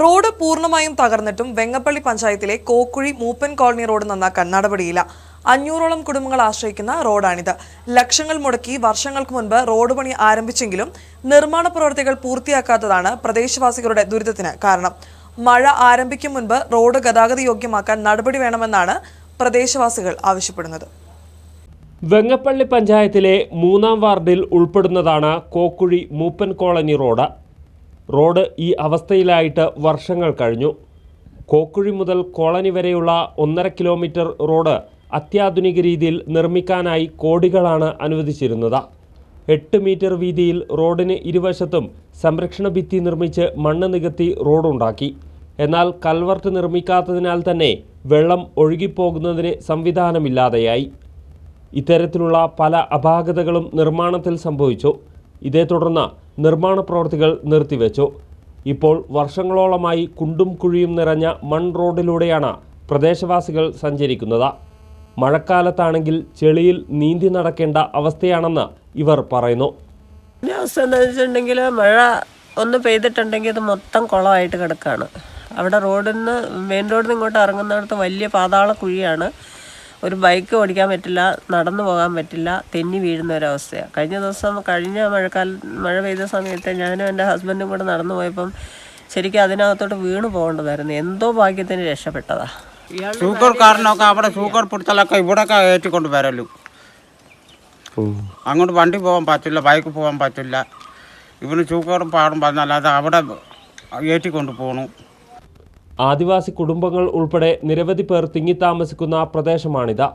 Road പൂർണമായും തകർന്നിട്ടും വെങ്ങപ്പള്ളി പഞ്ചായത്തിലെ കോക്കുഴി മൂപ്പൻ colony road നന്നാക്കാൻ നടപടിയില്ല. അഞ്ഞൂറോളം കുടുംബങ്ങൾ ആശ്രയിക്കുന്ന റോഡാണിത്. ലക്ഷങ്ങൾ മുടക്കി വർഷങ്ങൾക്ക് മുൻപ് റോഡ് പണി ആരംഭിച്ചെങ്കിലും നിർമ്മാണ പ്രവർത്തികൾ പൂർത്തിയാക്കാത്തതാണ് പ്രദേശവാസികളുടെ ദുരിതത്തിന് കാരണം. മഴ ആരംഭിക്കും മുൻപ് റോഡ് ഗതാഗത യോഗ്യമാക്കാൻ നടപടി വേണമെന്നാണ് പ്രദേശവാസികൾ ആവശ്യപ്പെടുന്നത്. വെങ്ങപ്പള്ളി പഞ്ചായത്തിലെ മൂന്നാം വാർഡിൽ ഉൾപ്പെടുന്നതാണ് Kokkuzhi Mooppan colony road. Road ഈ അവസ്ഥയിലായിട്ട് വർഷങ്ങൾ കഴിഞ്ഞു. കോക്കുഴി മുതൽ കോളനി വരെയുള്ള ഒന്നര കിലോമീറ്റർ റോഡ് അത്യാധുനിക രീതിയിൽ നിർമ്മിക്കാനായി കോടികളാണ് അനുവദിച്ചിരുന്നത്. എട്ട് മീറ്റർ വീതിയിൽ റോഡിന് ഇരുവശത്തും സംരക്ഷണ ഭിത്തി നിർമ്മിച്ച് മണ്ണ് നികത്തി റോഡുണ്ടാക്കി. എന്നാൽ കൽവർട്ട് നിർമ്മിക്കാത്തതിനാൽ തന്നെ വെള്ളം ഒഴുകിപ്പോകുന്നതിന് സംവിധാനമില്ലാതെയായി. ഇത്തരത്തിലുള്ള പല അപാകതകളും നിർമ്മാണത്തിൽ സംഭവിച്ചു. ഇതേ തുടർന്ന് നിർമ്മാണ പ്രവർത്തികൾ നിർത്തിവെച്ചു. ഇപ്പോൾ വർഷങ്ങളോളമായി കുണ്ടും കുഴിയും നിറഞ്ഞ മൺ റോഡിലൂടെയാണ് പ്രദേശവാസികൾ സഞ്ചരിക്കുന്നത്. മഴക്കാലത്താണെങ്കിൽ ചെളിയിൽ നീന്തി നടക്കേണ്ട അവസ്ഥയാണെന്ന് ഇവർ പറയുന്നു. അവസ്ഥ എന്താ വെച്ചിട്ടുണ്ടെങ്കിൽ മഴ ഒന്ന് പെയ്തിട്ടുണ്ടെങ്കിൽ അത് മൊത്തം കുളമായിട്ട് കിടക്കുകയാണ് അവിടെ റോഡിൽ നിന്ന് മെയിൻ റോഡിൽ നിന്ന് ഇങ്ങോട്ട് ഇറങ്ങുന്നിടത്ത് വലിയ പാതാള കുഴിയാണ് ഒരു ബൈക്ക് ഓടിക്കാൻ പറ്റില്ല നടന്നു പോകാൻ പറ്റില്ല തെന്നി വീഴുന്ന ഒരവസ്ഥയാണ് കഴിഞ്ഞ ദിവസം കഴിഞ്ഞ മഴക്കാല മഴ പെയ്ത സമയത്ത് ഞാനും എന്റെ ഹസ്ബൻഡും കൂടെ നടന്നു പോയപ്പം ശരിക്കും അതിനകത്തോട്ട് വീണ് പോകേണ്ടതായിരുന്നു. എന്തോ ഭാഗ്യത്തിന് രക്ഷപ്പെട്ടതാ. ഷുഗർ ഷുഗർക്കാരനൊക്കെ അവിടെ ഷുഗർ പിടിച്ചാലൊക്കെ ഇവിടെയൊക്കെ ഏറ്റിക്കൊണ്ട് വരലു അങ്ങോട്ട് വണ്ടി പോകാൻ പറ്റില്ല ബൈക്ക് പോകാൻ പറ്റില്ല. ഇവന് ഷുഗറും പാടും പറഞ്ഞാൽ അത് അവിടെ ഏറ്റിക്കൊണ്ട് പോകണു ആദിവാസി കുടുംബങ്ങൾ ഉൾപ്പെടെ നിരവധി പേർ തിങ്ങിത്താമസിക്കുന്ന പ്രദേശമാണിത്.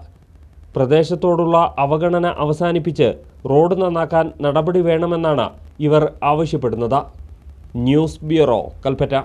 പ്രദേശത്തോടുള്ള അവഗണന അവസാനിപ്പിച്ച് റോഡ് നന്നാക്കാൻ നടപടി വേണമെന്നാണ് ഇവർ ആവശ്യപ്പെടുന്നത്. News bureau Kalpetta.